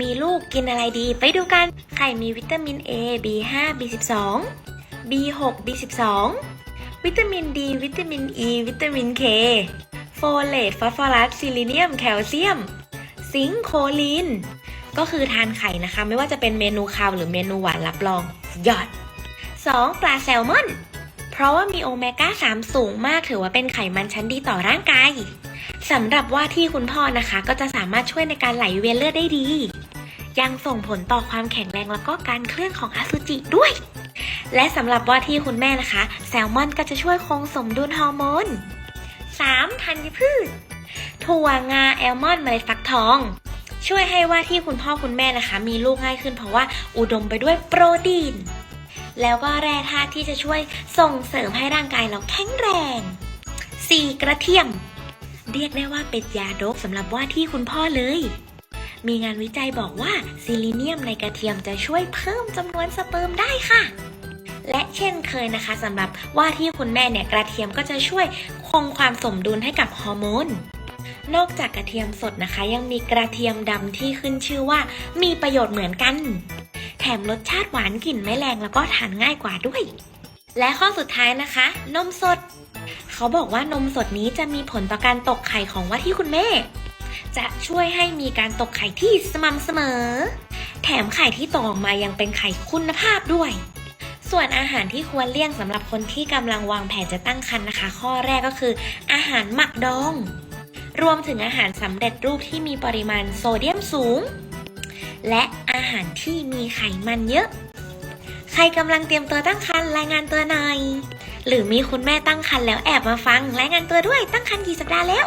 มีลูกกินอะไรดี ไปดูกัน ไข่มีวิตามิน A B5 B12 B6 B12 วิตามิน D วิตามิน E วิตามิน K โฟเลตฟอสฟอรัสซิลิเนียม แคลเซียม ซิงค์โคลีนก็คือทานไข่นะคะ ไม่ว่าจะเป็นเมนูคาวหรือเมนูหวานรับรองสุดยอด 2. ปลาแซลมอน เพราะว่ามีโอเมก้า 3 สูงมากถือว่าเป็นไขมันชั้นดีต่อร่างกายสำหรับว่าที่คุณพ่อนะคะ ก็จะสามารถช่วยในการไหลเวียนเลือดได้ดี ยังส่งผลต่อความแข็งแรงแล้วก็การเคลื่อนของอสุจิด้วย และสำหรับว่าที่คุณแม่นะคะ แซลมอนก็จะช่วยคงสมดุลฮอร์โมน 3. ธัญพืช ถั่วงาแอลมอนด์เมล็ดฟักทอง ช่วยให้ว่าที่คุณพ่อคุณแม่นะคะ มีลูกง่ายขึ้นเพราะว่าอุดมไปด้วยโปรตีน แล้วก็แร่ธาตุที่จะช่วยส่งเสริมให้ร่างกายเราแข็งแรง 4. กระเทียม เรียกได้ว่าเป็นยาโดบสำหรับว่าที่คุณพ่อเลย มีงานวิจัยบอกว่าซิลิเนียมในกระเทียมจะช่วยเพิ่มจำนวนสเปิร์มได้ค่ะ และเช่นเคยนะคะสำหรับว่าที่คุณแม่เนี่ยกระเทียมก็จะช่วยคงความสมดุลให้กับฮอร์โมนนอกจากกระเทียมสดนะคะ ยังมีกระเทียมดำที่ขึ้นชื่อว่า มีประโยชน์เหมือนกัน แถมรสชาติหวานกลิ่นไม่แรงแล้วก็ทานง่ายกว่าด้วย และข้อสุดท้ายนะคะ นมสด เขาบอกว่านมสดนี้จะมีผลต่อการตกไข่ของว่าที่คุณแม่ จะช่วยให้มีการตกไข่ที่สม่ำเสมอ แถมไข่ที่ตกออกมายังเป็นไข่คุณภาพด้วย ส่วนอาหารที่ควรเลี่ยงสำหรับคนที่กำลังวางแผนจะตั้งครรภ์นะคะ ข้อแรกก็คือ อาหารหมักดอง รวมถึงอาหารสำเร็จรูปที่มีปริมาณโซเดียมสูง และอาหารที่มีไขมันเยอะใครกำลังเตรียมตัวตั้งครรภ์รายงานตัวหน่อย หรือมีคุณแม่ตั้งครรภ์แล้วแอบมาฟัง รายงานตัวด้วยตั้งครรภ์กี่สัปดาห์แล้ว